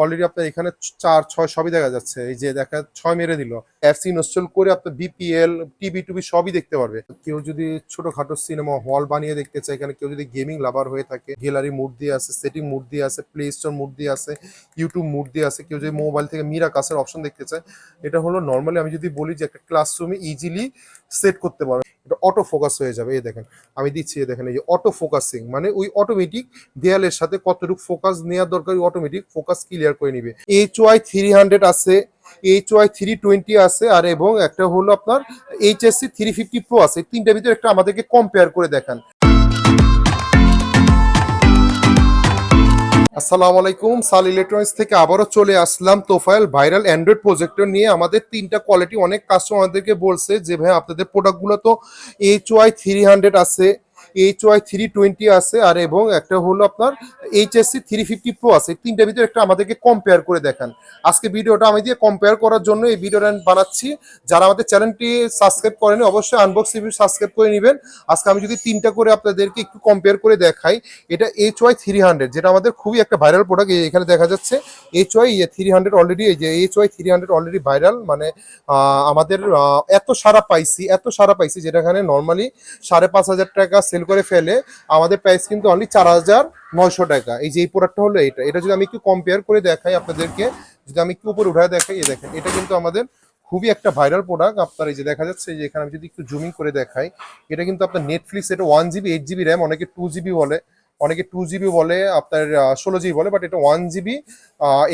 Already আপনার এখানে চার, ছয় সবই দেখা যাচ্ছে। এই যে দেখা, ছয় মেরে দিল। অ্যাপস ইনস্টল করে আপনার বিপিএল টিভি টুবি সবই দেখতে পারবে। কেউ যদি ছোটখাটো সিনেমা হল বানিয়ে দেখতে চায়, এখানে কেউ যদি গেমিং লাভার হয়ে থাকে গ্যালারি মুড দিয়ে আছে সেটিং মুড দিয়ে আছে প্লে স্টোর মুড দিয়ে আছে ইউটিউব মুড দিয়ে আছে কেউ যদি মোবাইল থেকে মিরা কাসের অপশন দেখতে চায়, এটা হলো নর্মালি আমি যদি বলি যে একটা ক্লাসরুমে ইজিলি সেট করতে পারো। এটা অটো ফোকাস হয়ে যাবে, এই দেখেন। আমি দিচ্ছি দেখেন, এই যে অটো ফোকাসিং মানে ওই অটোমেটিক দেয়ালের সাথে কতটুকু ফোকাস নেওয়ার দরকার অটোমেটিক ফোকাস ক্লিয়ার করে নিবে। এইচ ওয়াই থ্রি হান্ড্রেড আছে এইচ ওয়াই থ্রি টোয়েন্টি আছে, আর এবং একটা হলো আপনার H S C three fifty pro আছে তিনটার ভিতরে একটা আমাদেরকে কম্পেয়ার করে দেখান। আসসালামু আলাইকুম, সাল ইলেকট্রনিক্স থেকে আবারও চলে আসলাম তোফাইল ভাইরাল অ্যান্ড্রয়েড প্রজেক্টর নিয়ে। আমাদের তিনটা কোয়ালিটি অনেক কাস্টমারদেরকে বলছে যে, ভাই, আপনাদের প্রোডাক্টগুলো তো এইচ ওয়াই থ্রি হান্ড্রেড আছে। এইচ ওয়াই থ্রি টোয়েন্টি আছে, আর এবং একটা হলো আপনার এইচএসসি থ্রি ফিফটি প্রো আছে। এই তিনটার ভিতরে একটা আমাদেরকে কম্পেয়ার করে দেখান। আজকে ভিডিওটা আমি দিয়ে কম্পেয়ার করার জন্য এই ভিডিওটা বানাচ্ছি। যারা আমাদের চ্যানেলটি সাবস্ক্রাইব করেনি, অবশ্যই আনবক্স রিভিউ সাবস্ক্রাইব করে নেবেন। আজকে আমি যদি তিনটা করে আপনাদেরকে একটু কম্পেয়ার করে দেখাই, এটা এইচ ওয়াই থ্রি হান্ড্রেড যেটা আমাদের খুবই একটা ভাইরাল প্রোডাক্ট এখানে দেখা যাচ্ছে H Y three hundred already এই যে H Y three hundred already viral মানে আমাদের এত সারা পাইছি, এত সারা পাইছি, যেটা এখানে নর্মালি সাড়ে পাঁচ হাজার টাকা সেল করে ফেলে, আমাদের প্রাইস কিন্তু অনলি চার হাজার নয়শো টাকা। এই যে এই প্রোডাক্টটা হলো এটা। এটা যদি আমি একটু কম্পেয়ার করে দেখাই আপনাদেরকে, যদি আমি একটু উপরে উঠায় দেখাই, এই দেখেন, এটা কিন্তু আমাদের খুবই একটা ভাইরাল প্রোডাক্ট আপনার এই যে দেখা যাচ্ছে যে এখানে আমি যদি একটু জুমিং করে দেখাই, এটা কিন্তু আপনার নেটফ্লিক্স এটা one GB eight GB RAM অনেকে টু জিবি বলে। অনেকে টু জিবি বলে, আপনার ষোলো জিবি বলে বাট এটা one GB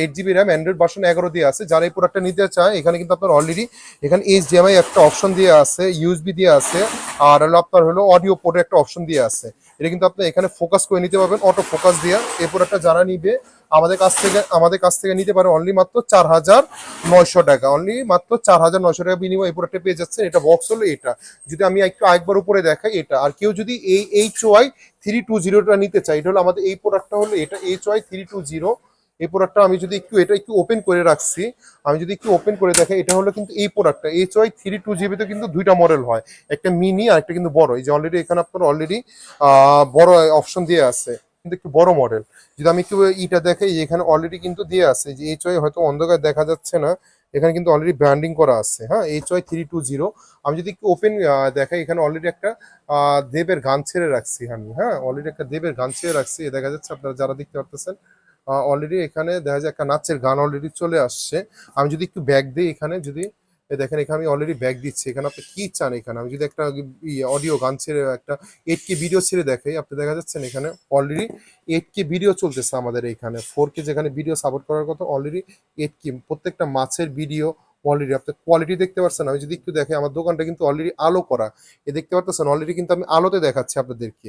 eight GB RAM android version এগারো দিয়ে আছে। যারা এই প্রোডাক্টটা নিতে চায়, এখানে কিন্তু আপনার অলরেডি এখানে এইচ ডিএমআই একটা অপশন দিয়ে আছে ইউএসবি দিয়ে আছে, আর হলো আপনার হলো অডিও পোর্টের একটা অপশন দিয়ে আছে। এটা কিন্তু আপনি এখানে ফোকাস করে নিতে পারবেন অটো ফোকাস দিয়ে। এই একটা যারা নিবে, আমাদের কাছ থেকে, আমাদের কাছ থেকে নিতে পারে অনলি মাত্র চার হাজার নয়শো টাকা। অনলি মাত্র চার হাজার নয়শো টাকা বিনিময় এই প্রোডাক্টটা পেয়ে যাচ্ছেন। এটা বক্স হলো এটা। যদি আমি একটু আরেকবার উপরে দেখাই, এটা। আর কেউ যদি এই এইচ ওয়াই থ্রি টু জিরোটা নিতে চাই এটা হলো আমাদের এই প্রোডাক্টটা হলো এটা H Y three two zero এই প্রোডাক্টটা আমি যদি একটু, এটা একটু ওপেন করে রাখছি, আমি যদি একটু ওপেন করে দেখাই, এটা হলো কিন্তু এই প্রোডাক্টটা এইচ ওয়াই থ্রি টু জিবিতে কিন্তু দুইটা মডেল হয়। একটা মিনি আর একটা কিন্তু বড়। এই যে অলরেডি এখানে আপনার অলরেডি বড় অপশন দিয়ে আছে, কিন্তু একটু বড় মডেল যদি আমি একটু ইটা দেখাই এখানে অলরেডি কিন্তু দিয়ে আছে, যে এইচ ওয়াই হয়তো অন্ধকার দেখা যাচ্ছে না, এখানে কিন্তু অলরেডি ব্র্যান্ডিং করা আছে। হ্যাঁ H Y three two zero আমি যদি একটু ওপেন দেখাই, এখানে অলরেডি একটা দেবের গান ছেড়ে রাখছি আমি। হ্যাঁ অলরেডি একটা দেবের গান ছেড়ে রাখছি। দেখা যাচ্ছে আপনারা যারা দেখতে পারতেছেন অলরেডি এখানে দেখা যায় একটা নাচের গান অলরেডি চলে আসছে। আমি যদি একটু ব্যাগ দিই এখানে, যদি দেখেন এখানে আমি অলরেডি ব্যাগ দিচ্ছি। এখানে আপনি কি চান এখানে? আমি যদি একটা অডিও গান ছেড়ে, একটা এইট কে ভিডিও ছেড়ে দেখাই, আপনি দেখা যাচ্ছেন এখানে অলরেডি এইট কে ভিডিও চলতেছে আমাদের এখানে। ফোর কে যেখানে ভিডিও সাপোর্ট করার কথা অলরেডি এইট কে প্রত্যেকটা মাছের ভিডিও অলরেডি আপনি কোয়ালিটি দেখতে পাচ্ছেন আমি যদি একটু দেখে আমার দোকানটা কিন্তু অলরেডি আলো করা। এ দেখতে পাচ্ছেন অলরেডি কিন্তু আমি আলোতে দেখাচ্ছি আপনাদেরকে।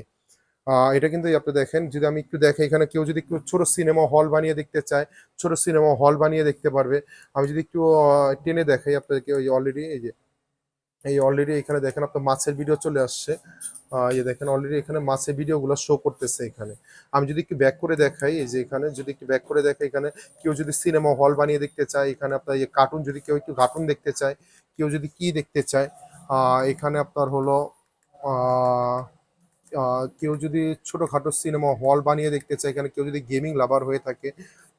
এটা কিন্তু আপনি দেখেন যদি আমি একটু দেখে এখানে কেউ যদি একটু ছোট সিনেমা হল বানিয়ে দেখতে চায় ছোট সিনেমা হল বানিয়ে দেখতে পারবে। আমি যদি একটু টেনে দেখাই আপনাদেরকে ওই অলরেডি এই যে এই অলরেডি এখানে দেখেন আপনার মাছের ভিডিও চলে আসছে। আহ, এই যে দেখেন অলরেডি এখানে মাছের ভিডিওগুলো শো করতেছে এখানে। আমি যদি একটু ব্যাক করে দেখাই এই যে এখানে যদি একটু ব্যাক করে দেখাই এখানে কেউ যদি সিনেমা হল বানিয়ে দেখতে চায় এখানে আপনার এই কার্টুন যদি কেউ একটু কার্টুন দেখতে চায় কেউ যদি কি দেখতে চায় এখানে আপনার হলো কেউ যদি ছোটোখাটো সিনেমা হল বানিয়ে দেখতে চায়, এখানে কেউ যদি গেমিং লাভার হয়ে থাকে,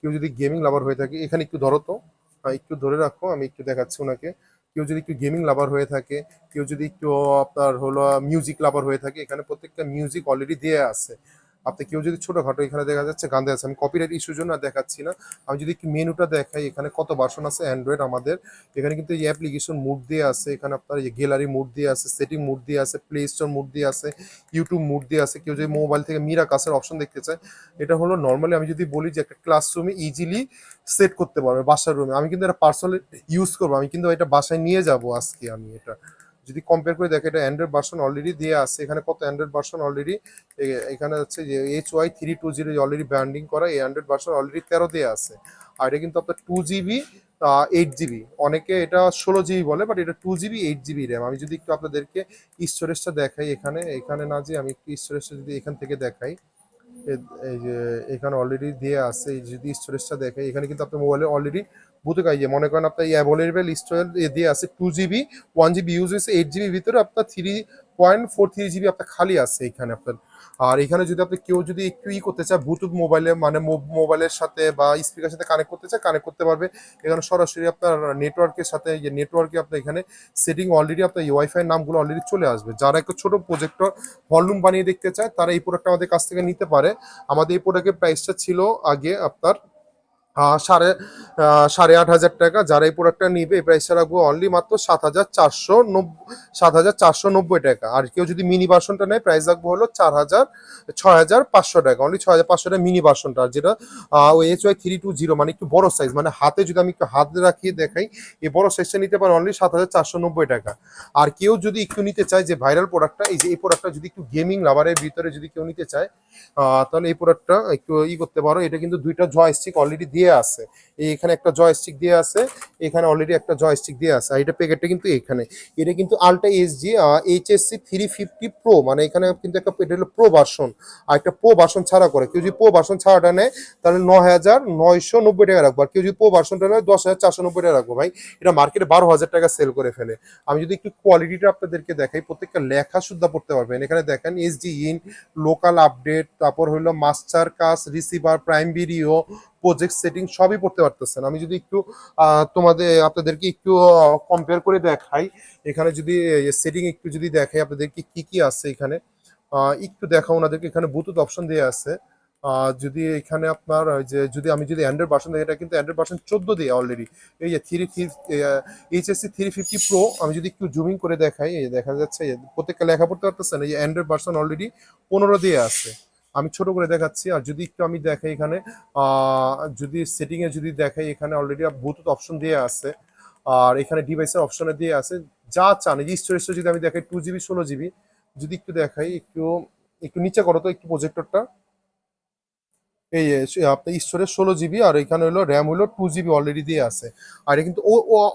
কেউ যদি গেমিং লাভার হয়ে থাকে, এখানে একটু ধরো তো একটু ধরে রাখো, আমি একটু দেখাচ্ছি ওনাকে। কেউ যদি একটু গেমিং লাভার হয়ে থাকে, কেউ যদি একটু আপনার হলো মিউজিক লাভার হয়ে থাকে, এখানে প্রত্যেকটা মিউজিক অলরেডি দেওয়া আছে। আপনি কেউ যদি ছোটখাটো এখানে দেখা যাচ্ছে গান আমি কপিরাইট ইস্যুর জন্য দেখাচ্ছি না। আমি যদি মেনুটা দেখাই, এখানে কত বাসন আছে? অ্যান্ড্রয়েড আমাদের। এখানে কিন্তু এই অ্যাপ্লিকেশন মুড দিয়ে আছে, এখানে আপনার গ্যালারি মুড দিয়ে আছে সেটিং মুড দিয়ে আছে প্লে স্টোর মুড দিয়ে আছে ইউটিউব মুড দিয়ে আছে। কেউ যদি মোবাইল থেকে মিরা কাসের অপশন দেখতে চায়, এটা হলো নর্মালি আমি যদি বলি যে একটা ক্লাসরুমে ইজিলি সেট করতে পারবে, বাসার রুমে আমি কিন্তু এটা পার্সোনালি ইউজ করব, আমি কিন্তু এটা বাসায় নিয়ে যাব আজকে আমি এটা। যদি কম্পেয়ার করে দেখে, এটা অ্যান্ড্রয়েড ভার্সন অলরেডি দিয়ে আছে। এখানে কত অ্যান্ড্রয়েড ভার্সন অলরেডি এখানে হচ্ছে যে H Y three two zero already branding করা, এই অ্যান্ড্রয়েড ভার্সন অলরেডি তেরো দিয়ে আছে। আর এটা কিন্তু আপনার টু জিবি এইট জিবি অনেকে এটা ষোলো জিবি বলে বাট এটা two GB eight GB RAM আমি যদি একটু আপনাদেরকে স্টোরেজটা দেখাই এখানে এখানে না যে আমি একটু স্টোরেজটা যদি এখান থেকে দেখাই এই যে, এখানে অলরেডি দিয়ে আছে। যদি স্টোরেজটা দেখাই, এখানে কিন্তু আপনার মোবাইলে অলরেডি বুঝতে পারি যে মনে করেন আপনার অ্যাভেলেবেল স্টোরেজ দিয়ে আছে two GB one GB use হয়েছে এইট জিবির ভিতরে আপনার three point four three GB আপনার খালি আছে এখানে আপনার। আর এখানে যদি আপনি কেউ যদি একটু ই করতে চায় ব্লুটুথ মোবাইলে মানে মোবাইলের সাথে বা স্পিকার সাথে কানেক্ট করতে চায় কানেক্ট করতে পারবে। এখানে সরাসরি আপনার নেটওয়ার্কের সাথে নেটওয়ার্কে আপনার এখানে সেটিং অলরেডি আপনার ওয়াইফাই নামগুলো অলরেডি চলে আসবে। যারা একটু ছোট প্রজেক্টর ভলিউম বানিয়ে দেখতে চায়, তারা এই প্রোডাক্টটা আমাদের কাছ থেকে নিতে পারে। আমাদের এই প্রোডাক্টের প্রাইসটা ছিল আগে আপনার সাড়ে সাড়ে আট হাজার টাকা। যারা এই প্রোডাক্টটা নিবে, এই প্রাইসটা রাখব অনলি মাত্র সাত হাজার চারশো সাত হাজার চারশো নব্বই টাকা। আর কেউ যদি মিনি ভার্সনটা নেয় প্রাইস রাখব হলো চার হাজার, ছয় হাজার পাঁচশো টাকা। অনলি ছয় হাজার পাঁচশো টাকা মিনি ভার্সনটা আর যেটা ওই H Y three two zero মানে একটু বড় সাইজ মানে হাতে যদি আমি একটু হাত রাখিয়ে দেখাই, এই বড় সাইজটা নিতে পারে অনলি সাত হাজার চারশো নব্বই টাকা। আর কেউ যদি একটু নিতে চায়, যে ভাইরাল প্রোডাক্টটা এই যে এই প্রোডাক্টটা যদি একটু গেমিং লাভারের ভিতরে যদি কেউ নিতে চায় তাহলে এই প্রোডাক্টটা একটু ই করতে পারো। এটা কিন্তু দুইটা জয়স্টিক অলরেডি দিয়ে আছে। এই এখানে একটা জয়স্টিক দিয়ে আছে, এখানে অলরেডি একটা জয়স্টিক দিয়ে আছে। আর এটা প্যাকেটটা কিন্তু এখানে। এটা কিন্তু ultra SG HSC three fifty pro মানে এখানে কিন্তু একটা, এটা হলো প্রো ভার্সন আর একটা প্রো ভার্সন ছাড়া করে। কেউ যদি প্রো ভার্সন ছাড়াটা নেয়, তাহলে ন হাজার নয়শো নব্বই টাকা রাখব। আর কেউ যদি প্রো ভার্সনটা নেয়, দশ হাজার চারশো নব্বই টাকা রাখব। ভাই, এটা মার্কেটে বারো হাজার টাকা সেল করে ফেলে। আমি যদি একটু কোয়ালিটিটা আপনাদেরকে দেখাই, প্রত্যেকটা লেখা শুদ্ধ পড়তে পারবেন। এখানে দেখেন এসডি ইন লোকাল আপডেট তারপর হলো master cast receiver prime video project setting সবই পড়তে পারতেছেন। আমি যদি একটু তোমাদের, আপনাদেরকে একটু কম্পেয়ার করে দেখাই, এখানে যদি সেটিং একটু যদি দেখাই, আপনাদেরকে কি কি আছে এখানে একটু দেখা ওনাদেরকে, এখানে ব্লুটুথ অপশন দেওয়া আছে। যদি এখানে আপনার যে, যদি আমি যদি অ্যান্ড্রয়েড ভার্সন দেখি এটা কিন্তু অ্যান্ড্রয়েড ভার্সন চোদ্দ দিয়ে অলরেডি এই যে three three HSC three fifty pro আমি যদি একটু জুমিং করে দেখাই, এই দেখা যাচ্ছে প্রত্যেকটা লেখা পড়তে পারতেছেন, এই যে অ্যান্ড্রয়েড ভার্সন অলরেডি পনেরো দিয়ে আছে। আমি ছোট করে দেখাচ্ছি, আর যদি একটু আমি দেখাই এখানে যদি সেটিং এ যদি দেখাই এখানে অলরেডি ব্লুটুথ অপশন দিয়ে আছে, আর এখানে ডিভাইসের অপশনে দিয়ে আছে, যা চান, এই যে স্টোরেজটা যদি আমি দেখাই টু জিবি ষোলো জিবি যদি একটু দেখাই, একটু একটু নিচে করো তো, একটু প্রজেক্টরটা এই আপনার স্টোরেজ ষোলো জিবি আর এখানে হলো র্যাম হলো টু জিবি অলরেডি দিয়ে আছে। আর এটা কিন্তু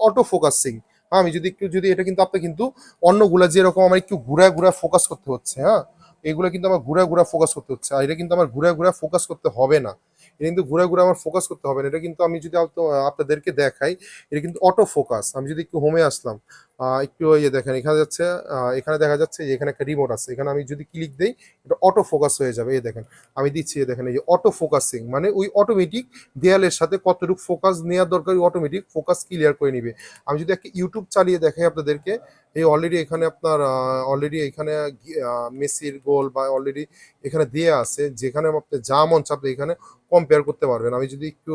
অটো ফোকাসিং হ্যাঁ আমি যদি একটু, যদি এটা কিন্তু আপনি কিন্তু অন্যগুলা যেরকম আমার একটু ঘুরা ঘুরা ফোকাস করতে হচ্ছে হ্যাঁ? এগুলো কিন্তু আমার ঘুরে ঘুরে ফোকাস করতে হচ্ছে। আর এটা কিন্তু আমার ঘুরে ঘুরে ফোকাস করতে হবে না। এটা কিন্তু ঘুরে ঘুরে আমার ফোকাস করতে হবে না। এটা কিন্তু আমি যদি আপ- আপনাদেরকে দেখাই, এটা কিন্তু অটো ফোকাস আমি যদি একটু হোমে আসলাম একটু ইয়ে দেখেন, এখানে যাচ্ছে এখানে দেখা যাচ্ছে যে এখানে একটা রিমোট আছে। এখানে আমি যদি ক্লিক দেই, এটা অটো ফোকাস হয়ে যাবে। এই দেখেন, আমি দিচ্ছি, এই দেখেন, এই যে অটো ফোকাসিং মানে ওই অটোমেটিক দেয়ালের সাথে কতটুকু ফোকাস নেওয়ার দরকার, ওই অটোমেটিক ফোকাস ক্লিয়ার করে নিবে। আমি যদি একটা ইউটিউব চালিয়ে দেখাই আপনাদেরকে, এই অলরেডি এখানে আপনার অলরেডি এখানে মেসির গোল বা অলরেডি এখানে দিয়ে আছে, যেখানে আপনি যা মন চাপে এখানে কম্পেয়ার করতে পারবেন। আমি যদি একটু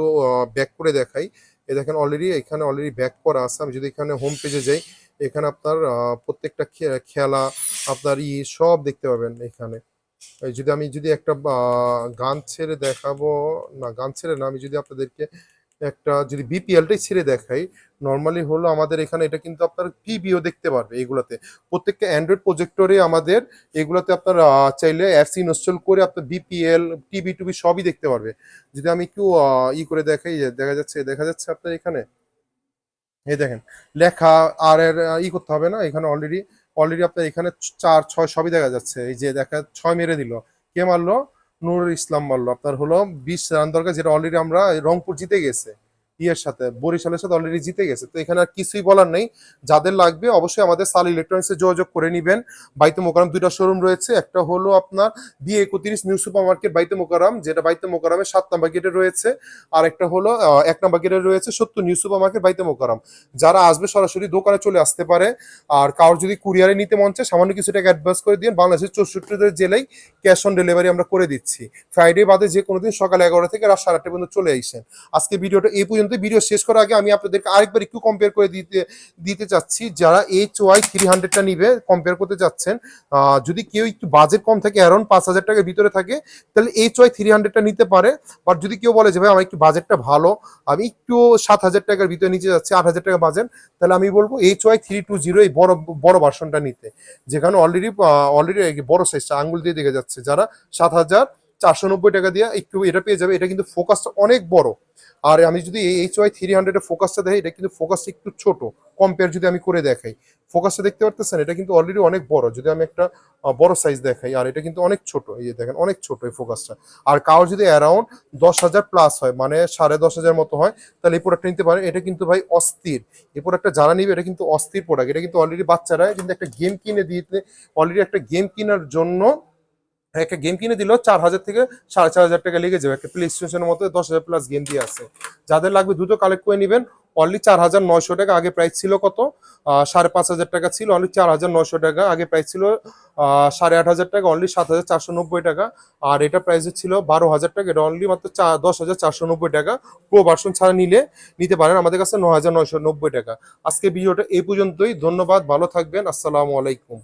ব্যাক করে দেখাই এ দেখেন অলরেডি এখানে অলরেডি ব্যাক করা আছে। আমি যদি এখানে হোম পেজে যাই এখানে আপনার প্রত্যেকটা খেলা, আপনার ই সব দেখতে পাবেন এখানে। যদি আমি যদি একটা গান ছেড়ে দেখাবো, না, গান ছেড়ে না, আমি যদি আপনাদেরকে একটা যদি বিপিএলটাই ছেড়ে দেখাই নর্মালি হলো আমাদের এখানে এটা কিন্তু আপনার পিবিও দেখতে পারবে এগুলাতে। প্রত্যেকটা অ্যান্ড্রয়েড প্রজেক্টরে আমাদের এগুলোতে আপনার চাইলে অ্যাপস ইনস্টল করে আপনার বিপিএল টিভি টুবি সবই দেখতে পারবে। যদি আমি একটু ই করে দেখাই, দেখা যাচ্ছে দেখা যাচ্ছে আপনার এখানে। এই দেখেন, লেখা আর এর ই করতে হবে না, এখানে অলরেডি অলরেডি আপনার এখানে চার, ছয় সবই দেখা যাচ্ছে। এই যে দেখা, ছয় মেরে দিল। কে মারলো? নুরুল ইসলাম মারলো। আপনার হলো বিশ রান দরকার, যেটা অলরেডি আমরা রংপুর জিতে গেছে। ইয়ের সাথে, বরিশালের সাথে অলরেডি জিতে গেছে। তো এখানে আর কিছুই বলার নেই। যাদের লাগবে অবশ্যই আমাদের সাল ইলেকট্রনিক্স ইলেকট্রনিক্সে যোগাযোগ করে নেবেন। বাইতে মোকারম দুইটা শোরুম রয়েছে। একটা হলো আপনার বি একত্রিশ নিউ সুপার মার্কেট বাইতে মোকারম, যেটা বাইতে মোকারমের সাত নাম্বার গেটে রয়েছে। আর একটা হলো এক নাম্বার গেটে রয়েছে সত্তর নিউ সুপার মার্কেট বাইতে মোকারম। যারা আসবে সরাসরি দোকানে চলে আসতে পারে। আর কারোর যদি কুরিয়ারে নিতে মন চায়, সামান্য কিছু টাকা অ্যাডভান্স করে দিন বাংলাদেশের চৌষট্টি জেলায় ক্যাশ অন ডেলিভারি আমরা করে দিচ্ছি। ফ্রাইডে বাদে যে কোনো দিন সকাল এগারোটা থেকে রাত সাড়ে আটটা পর্যন্ত চলে আসেন। আজকে ভিডিওটা এই পর্যন্ত ভিডিও শেষ করার আগে আমি আপনাদেরকে আরেকবার একটু কম্পেয়ার করে দিতে দিতে চাচ্ছি। যারা এইচ ওয়াই থ্রি হান্ড্রেডটা নিবে কম্পেয়ার করতে চাচ্ছেন যদি কেউ একটু বাজেট কম থাকে অ্যারাউন্ড পাঁচ হাজার টাকার ভিতরে থাকে, তাহলে এইচ ওয়াই থ্রি হান্ড্রেডটা নিতে পারে। বাট যদি কেউ বলে যে, ভাই, আমার একটু বাজেটটা ভালো, আমি একটু সাত হাজার টাকার ভিতরে নিচে যাচ্ছি আট হাজার টাকা বাজেট তাহলে আমি বলব H Y three two zero এই বড় বড় ভার্সনটা নিতে। যেখানে অলরেডি অলরেডি বড় সাইজটা আঙ্গুল দিয়ে দেখে যাচ্ছে, যারা সাত হাজার চারশো নব্বই টাকা দিয়ে একটু এটা পেয়ে যাবে। এটা কিন্তু ফোকাসটা অনেক বড়। আর আমি যদি এই এইচ ওয়াই থ্রি হান্ড্রেডের ফোকাসটা দেখি এটা কিন্তু ফোকাস একটু ছোট। কম্পেয়ার যদি আমি করে দেখাই। ফোকাসটা দেখতে পারতেছেন? এটা কিন্তু অলরেডি অনেক বড়। যদি আমি একটা বড় সাইজ দেখাই, আর এটা কিন্তু অনেক ছোট। এই দেখেন, অনেক ছোট এই ফোকাসটা আর কারোর যদি অ্যারাউন্ড দশ হাজার প্লাস হয় মানে সাড়ে দশ হাজার মতো হয়, তাহলে এই প্রোডাক্টটা নিতে পারেন। এটা কিন্তু ভাই অস্থির। এই প্রোডাক্টটা যারা নিবে, এটা কিন্তু অস্থির প্রোডাক্ট এটা কিন্তু অলরেডি বাচ্চারা কিন্তু একটা গেম কিনে দিতে অলরেডি একটা গেম কেনার জন্য একটা গেম কিনে দিলেও চার হাজার থেকে সাড়ে চার হাজার টাকা লেগে যাবে। একটা প্লে স্টেশনের মতো দশ হাজার প্লাস গেম দিয়ে আছে। যাদের লাগবে দ্রুত কালেক্ট করে নেবেন। অনলি চার হাজার নয়শো টাকা, আগে প্রাইস ছিল কত? সাড়ে পাঁচ হাজার টাকা ছিল। অনলি চার হাজার নয়শো টাকা, আগে প্রাইস ছিল সাড়ে আট হাজার টাকা। অনলি সাত হাজার চারশো নব্বই টাকা। আর এটা প্রাইস ছিল বারো হাজার টাকা। এটা অনলি মাত্র চা- দশ হাজার চারশো নব্বই টাকা। প্রো ভার্সন ছাড়া নিলে, নিতে পারেন আমাদের কাছে ন হাজার নয়শো নব্বই টাকা। আজকে ভিডিওটা এই পর্যন্তই। ধন্যবাদ, ভালো থাকবেন। আসসালামু আলাইকুম।